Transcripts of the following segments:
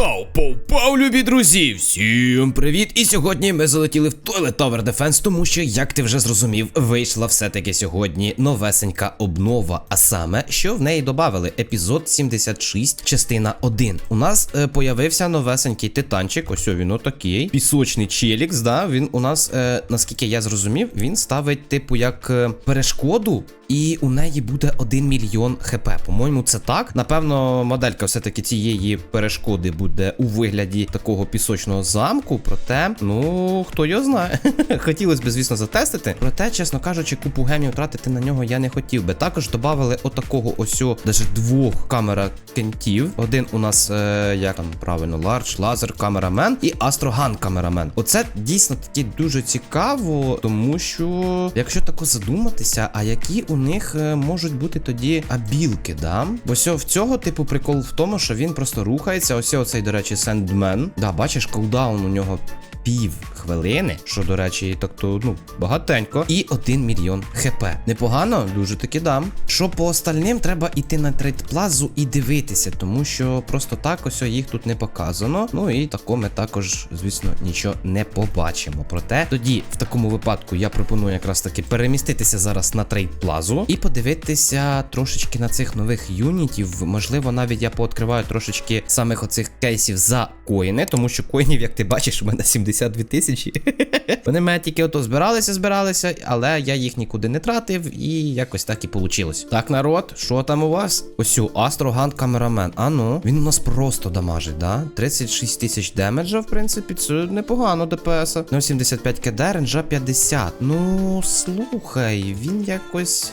Пау, пау, любі друзі! Всім привіт! І сьогодні ми залетіли в Toilet Tower Defense, тому що, як ти вже зрозумів, вийшла все-таки сьогодні новесенька обнова. А саме, що в неї додали епізод 76, частина 1. У нас е, появився новесенький титанчик. Ось о, він отакий. Пісочний челікс, да. Він у нас, е, наскільки я зрозумів, він ставить, типу, як е, перешкоду. І у неї буде 1 мільйон хп. По-моєму, це так. Напевно, моделька все-таки цієї перешкоди буде у вигляді такого пісочного замку. Проте, ну хто його знає. Хотілося б, звісно, затестити. Проте, чесно кажучи, купу гемів тратити на нього я не хотів би. Також додали отакого ось даже двох камера кентів. Один у нас, е, як там правильно, Large Laser Cameraman і Astrogun Cameraman. Оце дійсно таки дуже цікаво, тому що, якщо тако задуматися, а які у них е, можуть бути тоді абілки, да? Бо сьо в цього типу прикол в тому, що він просто рухається. Ось оцей, до речі, Sandman. Да, бачиш, кулдаун у нього. Пів хвилини, що, до речі, так то ну багатенько, і 1 мільйон хп. Непогано, дуже таки дам. Що по остальним треба йти на трейдплазу і дивитися, тому що просто так ось їх тут не показано. Ну і тако ми також, звісно, нічого не побачимо. Проте тоді, в такому випадку, я пропоную якраз таки переміститися зараз на трейдплазу і подивитися трошечки на цих нових юнітів. Можливо, навіть я пооткриваю трошечки самих оцих кейсів за коїни, тому що коїнів, як ти бачиш, у мене 72 тисячі. Вони мене тільки ото збиралися, збиралися, але я їх нікуди не тратив, і якось так і вийшло. Так, народ, що там у вас? Ось у Астроган Камерамен. А ну, він у нас просто дамажить, да? 36 тисяч демеджа, в принципі, це непогано ДПС. 0,75 КД, ренджа 50. Ну, слухай, він якось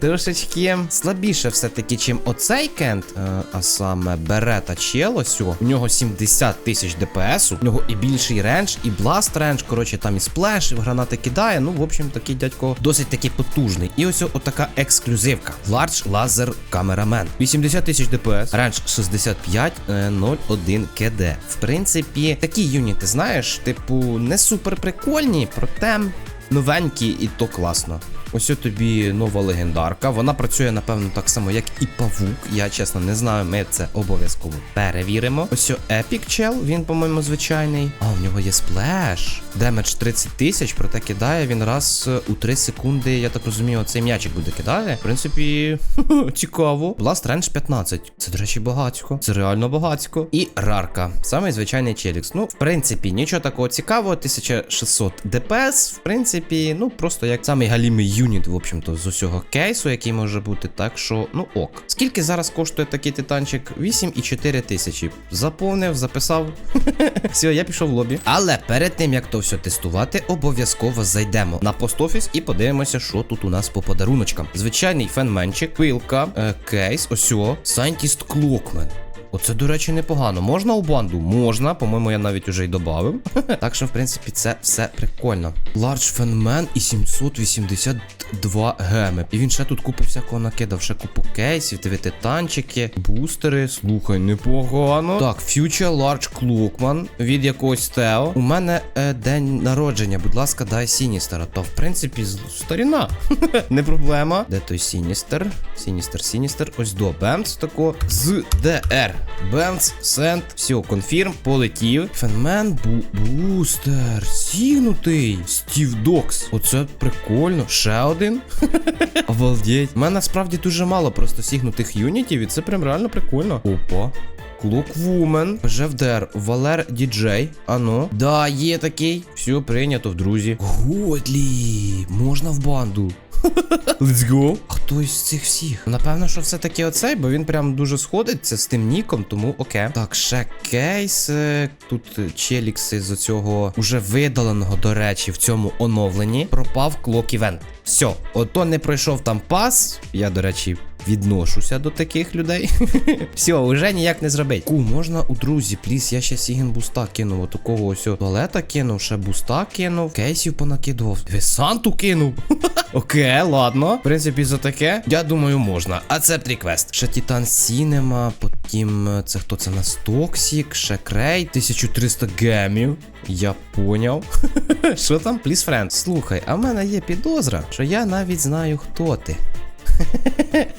трошечки слабіше все-таки, чим оцей кент. Е, а саме Берета Челосю. У нього 70 тисяч ДПС, у нього і більший рендж, і бласт рендж. Коротше, там і сплеш, і гранати кидає. Ну, в общем, такий дядько досить таки потужний. І ось отака ексклюзивка. Large Laser Cameraman. 80 тисяч ДПС, рендж 65, е, 0,1 КД. В принципі, такі юніти, знаєш, типу, не супер прикольні, проте новенькі, і то класно. Ось тобі нова легендарка. Вона працює, напевно, так само, як і павук. Я чесно не знаю, ми це обов'язково перевіримо. Ось Epic Chell, він, по-моєму, звичайний. А, в нього є сплеш. Демедж 30 тисяч, проте кидає він раз е, у 3 секунди. Я так розумію, оцей м'ячик буде кидати. В принципі, цікаво. Blast Range 15. Це, до речі, багатько. Це реально багатько. І рарка. Самий звичайний челікс. Ну, в принципі, нічого такого цікавого. 1600 ДПС. В принципі, ну просто як самий галімий юніт, в общем-то, з усього кейсу, який може бути. Так що, ну ок. Скільки зараз коштує такий титанчик? 8,4 тисячі. Заповнив, записав. Все, я пішов в лобі. Але перед тим як то все тестувати, обов'язково зайдемо на постофіс і подивимося, що тут у нас по подаруночкам. Звичайний фенменчик, пилка, е, кейс, осьо, Scientist Clockman. Оце, до речі, непогано. Можна у банду? Можна, по-моєму, я навіть уже й додав. так що, в принципі, це все прикольно. Large Fan і 782 геми. І він ще тут купу всякого накидав, ще купу кейсів, диви титанчики, бустери. Слухай, непогано. Так, Future Large Clockman від якогось Тео. У мене е, день народження. Будь ласка, дай Сіністера. То, в принципі, старіна. Не проблема. Де той Сіністер? Сіністер, Сіністер. Ось до Бемц тако. З ДР. Бемц, Сент. Все, конфірм, полетів. Фенмен, бу бустер. Сігнутий. Стів Докс. Оце прикольно. Ще один. Обалдеть. У мене насправді дуже мало просто сігнутих юнітів, і це прям реально прикольно. Опа. Клоквумен, ЖФДР, Валер Діджей. Ану. Да, є такий. Все прийнято в друзі. Годлі, можна в банду. Let's go. Хто із цих всіх? Напевно, що все-таки оцей, бо він прям дуже сходиться з тим ніком, тому окей. Так, ще кейс. е, Тут е, челікси з оцього уже видаленого, до речі, в цьому оновленні. Пропав клок івент. Все, ото не пройшов там пас. Я, до речі. Відношуся до таких людей. Все, уже ніяк не зробить. Ку, можна у друзі, пліс, я ще Сіген буста кинув. От такого ось туалета кинув, ще буста кинув, кейсів понакидував. Весанту кинув. Окей, ладно. В принципі, за таке, я думаю, можна. Accept request. Ще Титан Сінема, потім е, це хто це нас Токсік, ще Крей, 1300 гемів. Я поняв. Що там? Please friend. Слухай, а в мене є підозра, що я навіть знаю, хто ти.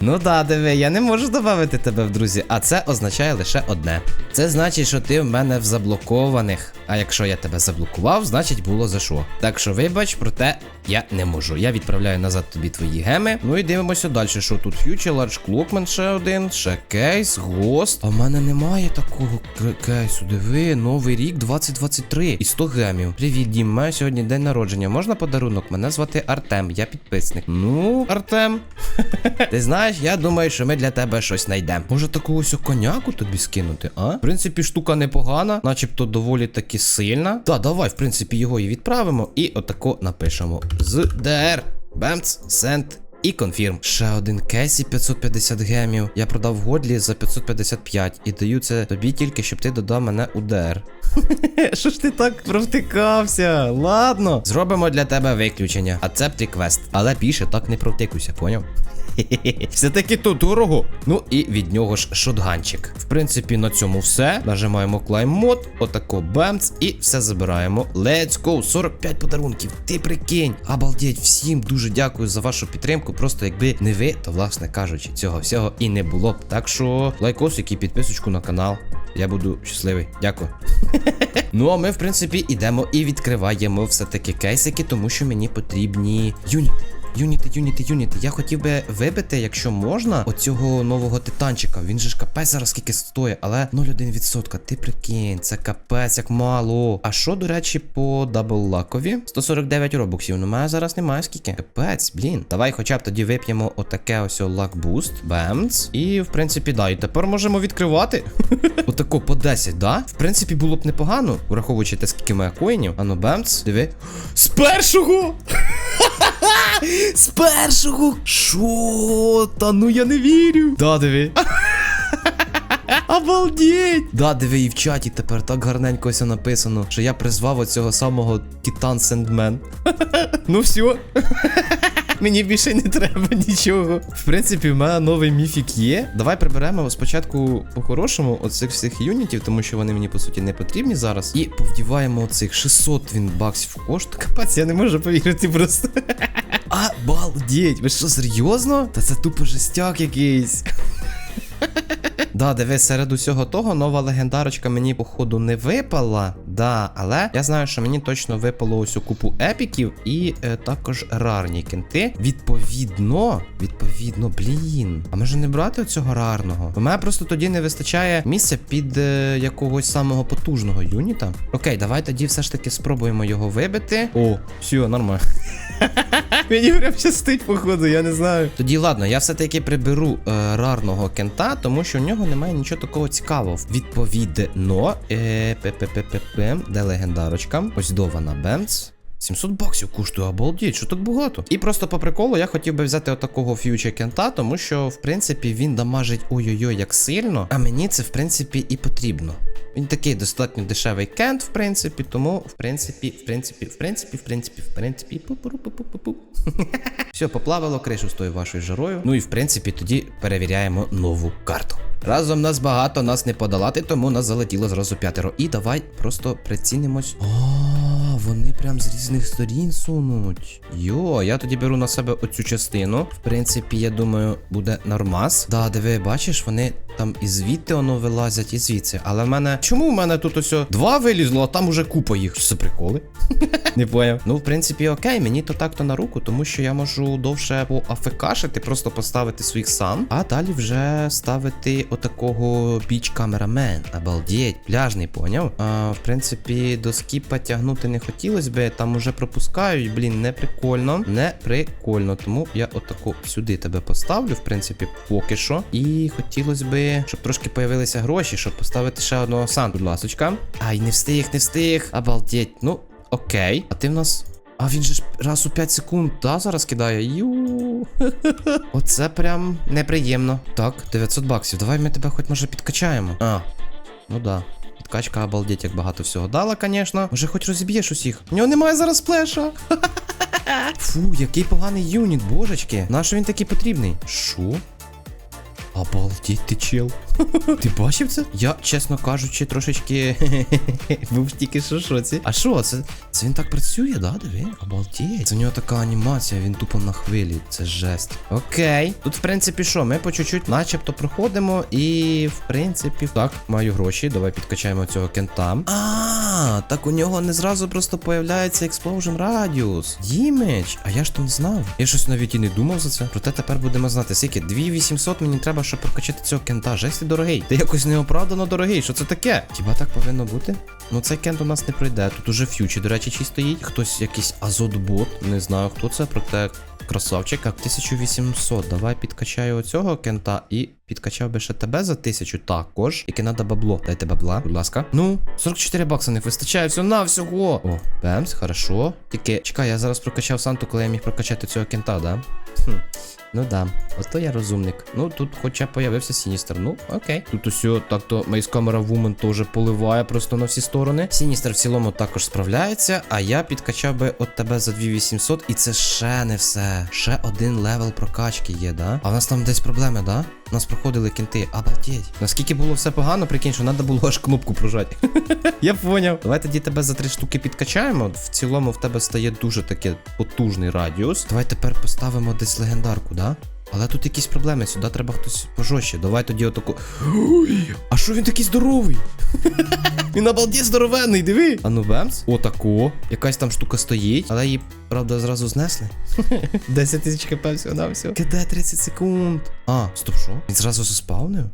Ну да, диви, я не можу додати тебе в друзі, а це означає лише одне. Це значить, що ти в мене в заблокованих. А якщо я тебе заблокував, значить було за що. Так що вибач, проте я не можу. Я відправляю назад тобі твої геми. Ну і дивимося далі, що тут Future, Large Clockman ще один, ще кейс, гост. А в мене немає такого кейсу. Диви, новий рік 2023 і 100 гемів. Привіт, Дім, маю сьогодні день народження. Можна подарунок? Мене звати Артем, я підписник. Ну, Артем. Ти знаєш, я думаю, що ми для тебе щось знайдемо. Може таку ось коняку тобі скинути, а? В принципі, штука непогана, начебто доволі таки сильна. Та, давай, в принципі, його і відправимо. І отако напишемо з DR. Бемц, сент. І конфірм. Ще один кесі 550 гемів. Я продав Годлі за 555 і даю це тобі тільки, щоб ти додав мене у ДР. Що ж ти так провтикався? Ладно. Зробимо для тебе виключення. Ацепт реквест. Але більше так не провтикуйся, поняв? Все-таки то дорого. Ну і від нього ж шотганчик. В принципі, на цьому все. Нажимаємо Climb Mode, отако бемц, і все забираємо. Let's go! 45 подарунків. Ти прикинь. Обалдеть, всім дуже дякую за вашу підтримку. Просто якби не ви, то власне кажучи, цього всього і не було б. Так що лайкосик і підписочку на канал. Я буду щасливий. Дякую. Ну, а ми, в принципі, ідемо і відкриваємо все-таки кейсики, тому що мені потрібні юніти. Юніти, юніти, юніти. Я хотів би вибити, якщо можна, оцього нового титанчика. Він же ж капець зараз скільки стоїть, але 0,1%. Ти прикинь, це капець як мало. А що, до речі, по дабллакові? 149 робоксів. Ну, мене зараз немає скільки. Капець, блін. Давай хоча б тоді вип'ємо отаке ось лак-буст. Бемц. І, в принципі, да. І тепер можемо відкривати. Отако по 10, да? В принципі, було б непогано, враховуючи те, скільки має коїнів. Ану, бемц, диви. З першого! З першого! Шо? Та ну я не вірю. Да, диви. Обалдеть! Да, диви, і в чаті тепер так гарненько все написано, що я призвав оцього самого Титан Сендмен. ну все. Мені більше не треба нічого. В принципі, в мене новий міфік є. Давай приберемо спочатку по-хорошому оцих всіх юнітів, тому що вони мені по суті не потрібні зараз. І повдіваємо оцих 600 він баксів коштує. Капець, я не можу повірити просто. Обалдеть, ви що, серйозно? Та це тупо жестяк якийсь. Да, диви, серед усього того нова легендарочка мені, походу, не випала. Да, але я знаю, що мені точно випало ось купу епіків і е, також рарні кенти. Відповідно, відповідно, блін. А може не брати оцього рарного? У мене просто тоді не вистачає місця під е, якогось самого потужного юніта. Окей, давай тоді все ж таки спробуємо його вибити. О, все, нормально. Мені прям щастить, походу, я не знаю. Тоді ладно, я все-таки приберу е, рарного кента, тому що в нього немає нічого такого цікавого. Відповідно, е, де легендарочка? Ось дована Бемц. 700 баксів коштує, обалдіть, що так багато. І просто по приколу я хотів би взяти отакого ф'юча кента, тому що, в принципі, він дамажить ой-ой-ой як сильно, а мені це, в принципі, і потрібно. Він такий достатньо дешевий кент, в принципі, тому, в принципі, в принципі, в принципі, в принципі, в принципі, пу-пу-пу-пу-пу-пу. Все, поплавило кришу з тою вашою жарою. Ну і в принципі тоді перевіряємо нову карту. Разом нас багато, нас не подолати, тому нас залетіло зразу п'ятеро. І давай просто прицінимось. А, вони прям з різних сторін сунуть. Йо, я тоді беру на себе оцю частину. В принципі, я думаю, буде нормас. Да, диви, бачиш, вони там і звідти воно вилазять, і звідси. Але в мене. Чому в мене тут ось два вилізло, а там уже купа їх? Що це приколи? Не поняв. Ну, в принципі, окей, мені то так-то на руку, тому що я можу довше поафекашити, просто поставити своїх сам, а далі вже ставити отакого біч камерамен. Обалдеть, пляжний, поняв? А, в принципі, до скіпа тягнути не хотілося би, там уже пропускають, блін, не прикольно. Не прикольно. Тому я отако сюди тебе поставлю, в принципі, поки що. І хотілося би, щоб трошки появилися гроші, щоб поставити ще одного сан, будь ласочка. Ай, не встиг, не встиг. Обалдеть. Ну, окей. А ти в нас. А він же ж раз у 5 секунд, да, зараз кидає. Ю. Оце прям неприємно. Так, 900 баксів. Давай ми тебе хоч може підкачаємо. А, ну да. Підкачка обалдеть, як багато всього дала, звісно. Може, хоч розіб'єш усіх. У нього немає зараз плеша. Фу, який поганий юніт, божечки. Нащо він такий потрібний? Що? Обалдеть ти чел. Ти бачив це? Я, чесно кажучи, трошечки був тільки що шоці. А що, це, це він так працює, да? Диви? Обалдеть. Це у нього така анімація, він тупо на хвилі. Це жесть. Окей. Тут, в принципі, що, ми по чуть-чуть начебто проходимо, і в принципі, так, маю гроші. Давай підкачаємо цього кента. А, так у нього не зразу просто появляється Explosion Radius. Дімеч, а я ж то не знав. Я щось навіть і не думав за це. Проте тепер будемо знати. Скільки? 2800 мені треба, щоб прокачати цього кента. Жесть дорогий. Ти якось неоправдано дорогий. Що це таке? Хіба так повинно бути? Ну цей кент у нас не пройде. Тут уже фьючі, до речі, чи стоїть. Хтось якийсь азотбот. Не знаю хто це, проте. Красавчик, а 1800. Давай підкачаю оцього кента і підкачав би ще тебе за 1000 також. Яке надо бабло. Дайте бабла, будь ласка. Ну, 44 бакса не вистачає всього на всього. О, бемс, хорошо. Тільки чекай, я зараз прокачав Санту, коли я міг прокачати цього кента, да? Хм. Ну да, ото я розумник. Ну тут хоча появився Сіністер. Ну, окей. Тут усьо так-то Мейс Камера Вумен теж поливає просто на всі сторони. Сіністер в цілому також справляється, а я підкачав би от тебе за 2800, і це ще не все. Ще один левел прокачки є, да? А в нас там десь проблеми, да? У нас проходили кінти, обалдеть. Наскільки було все погано, прикинь, що треба було аж кнопку прожати. Я поняв. Давай тоді тебе за три штуки підкачаємо. В цілому в тебе стає дуже таке потужний радіус. Давай тепер поставимо десь легендарку, да? Але тут якісь проблеми, сюди треба хтось пожорще. Давай тоді отаку. Ой, а що він такий здоровий? Він обалді здоровенний, диви. А ну бемс. Отако. Якась там штука стоїть, але її, правда, зразу знесли. 10 тисяч хп всього на все. Кидай 30 секунд. А, стоп, що? Він зразу заспавнив?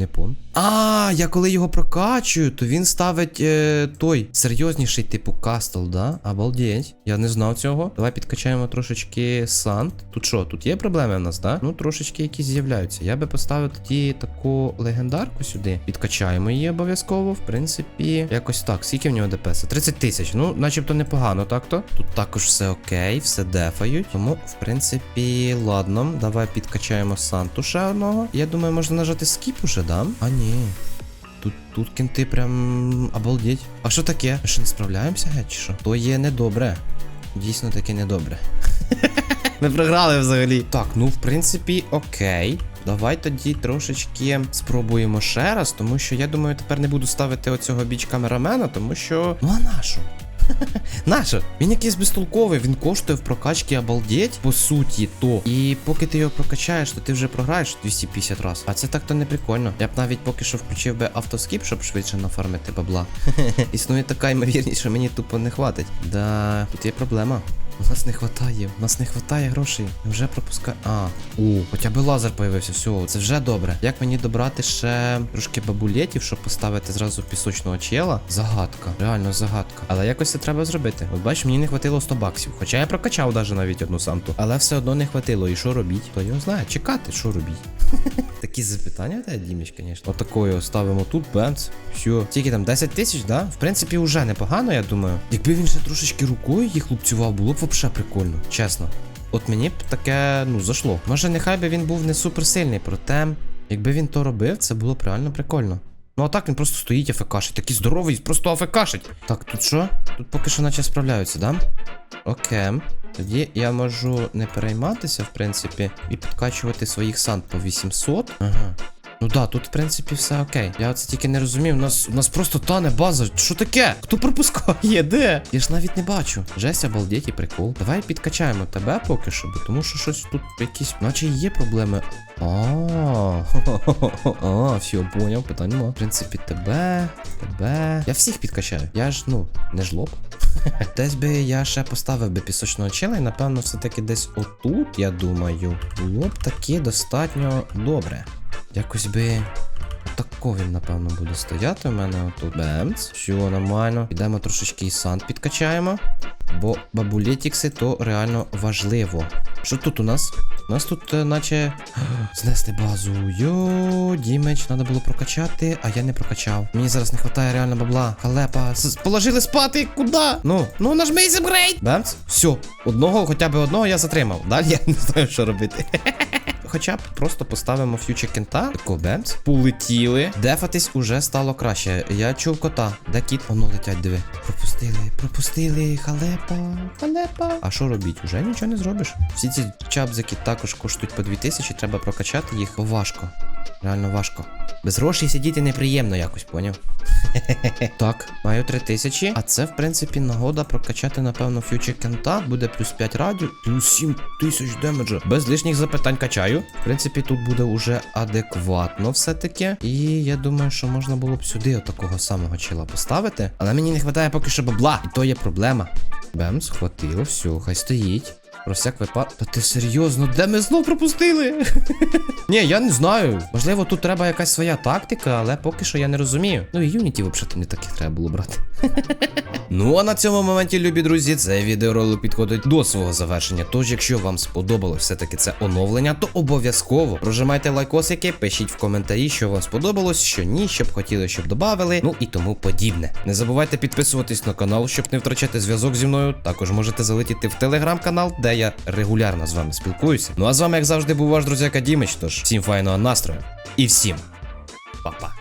Не. А, я коли його прокачую, то він ставить е, той серйозніший типу кастл, да? Обалдеть. Я не знав цього. Давай підкачаємо трошечки сант. Тут що, тут є проблеми в нас, да? Ну, трошечки якісь з'являються. Я би поставив тоді таку легендарку сюди. Підкачаємо її обов'язково. В принципі, якось так. Скільки в нього ДПС? 30 тисяч. Ну, начебто непогано, так-то. Тут також все окей, все дефають. Тому, в принципі, ладно. Давай підкачаємо санту ще одного. Я думаю, можна нажати скіп уже, да? А ні. Тут, тут кінти прям обалдеть. А що таке? Ми що не справляємося, геть, чи що? То є недобре. Дійсно таки недобре. Ми програли взагалі. Так, ну в принципі, окей. Давай тоді трошечки спробуємо ще раз, тому що я думаю, тепер не буду ставити оцього біч камерамена, тому що. Ну а нащо? Нащо? Він якийсь безтолковий, він коштує в прокачці обалдеть, по суті, то. І поки ти його прокачаєш, то ти вже програєш 250 раз. А це так-то не прикольно. Я б навіть поки що включив би автоскіп, щоб швидше нафармити бабла. Існує така ймовірність, що мені тупо не хватить. Да, тут є проблема. У нас не хватає, у нас не хватає грошей. Вже пропускає. А, о, хоча б лазер появився. Все, це вже добре. Як мені добрати ще трошки бабулетів, щоб поставити зразу пісочного чела? Загадка. Реально загадка. Але якось це треба зробити. От бачиш, мені не хватило 100 баксів. Хоча я прокачав даже навіть одну санту. Але все одно не хватило. І що робіть? Хто його знає? Чекати, що робіть. Такі запитання та Діміч, звісно. Отакою ставимо тут, бемц. Все. Тільки там 10 тисяч, да? В принципі, вже непогано, я думаю. Якби він ще трошечки рукою їх лупцював, було б взагалі прикольно, чесно. От мені б таке, ну, зашло. Може, нехай би він був не суперсильний, проте, якби він то робив, це було б реально прикольно. Ну а так він просто стоїть АФКшить, такий здоровий, просто АФКшить. Так, тут що? Тут поки що наче справляються, да? Окей. Тоді я можу не перейматися, в принципі, і підкачувати своїх сант по 800. Ага. Ну да, тут, в принципі, все окей. Я це тільки не розумів. У нас, у нас просто тане база. Що таке? Хто пропускає? Де? Я ж навіть не бачу. Жесть, обалдеть і прикол. Давай підкачаємо тебе поки що, бо тому що щось тут якісь, наче є проблеми. А, а, все, поняв, питань. В принципі, тебе, тебе. Я всіх підкачаю. Я ж, ну, не жлоб. Десь би я ще поставив би пісочного чела, і напевно, все-таки десь отут, я думаю, було б таки достатньо добре. Якось би. Отако він, напевно, буде стояти у мене отут. Бемц. Все нормально. Підемо трошечки і санд підкачаємо. Бо бабулетікси то реально важливо. Що тут у нас? У нас тут, е, наче. Знесли базу. Йо, дімеч, треба було прокачати, а я не прокачав. Мені зараз не вистачає реально бабла. Халепа. Положили спати. Куди? Ну, ну нажми зібрейт. Бемц. Все. Одного, хоча б одного я затримав. Далі я не знаю, що робити. хоча б просто поставимо ф'ючер кента, тако полетіли. Дефатись уже стало краще. Я чув кота. Де кіт? Воно летять, диви. Пропустили, пропустили, халепа, халепа. А що робіть? Уже нічого не зробиш. Всі ці чабзики також коштують по 2000, треба прокачати їх важко. Реально важко. Без грошей сидіти неприємно якось, поняв? Так, маю 3000, а це, в принципі, нагода прокачати, напевно, фьючер кента. Буде плюс 5 радіо, плюс 7 тисяч демеджа. Без лишніх запитань качаю. В принципі, тут буде уже адекватно все-таки. І я думаю, що можна було б сюди отакого самого чила поставити. Але мені не вистачає поки що бабла. І то є проблема. Бем, схватило, все, хай стоїть. Про всяк випадок. Та ти серйозно, де ми знов пропустили? Ні, я не знаю. Можливо, тут треба якась своя тактика, але поки що я не розумію. Ну і Юніті взагалі не таких треба було брати. Ну а на цьому моменті, любі друзі, цей відеоролик підходить до свого завершення. Тож, якщо вам сподобалось все-таки це оновлення, то обов'язково прожимайте лайкосики, пишіть в коментарі, що вам сподобалось, що ні, що б хотіли, щоб додавали, ну і тому подібне. Не забувайте підписуватись на канал, щоб не втрачати зв'язок зі мною. Також можете залетіти в телеграм-канал, де я регулярно з вами спілкуюся. Ну а з вами, як завжди, був ваш друзяка Дімич. Тож всім файного настрою і всім па-па.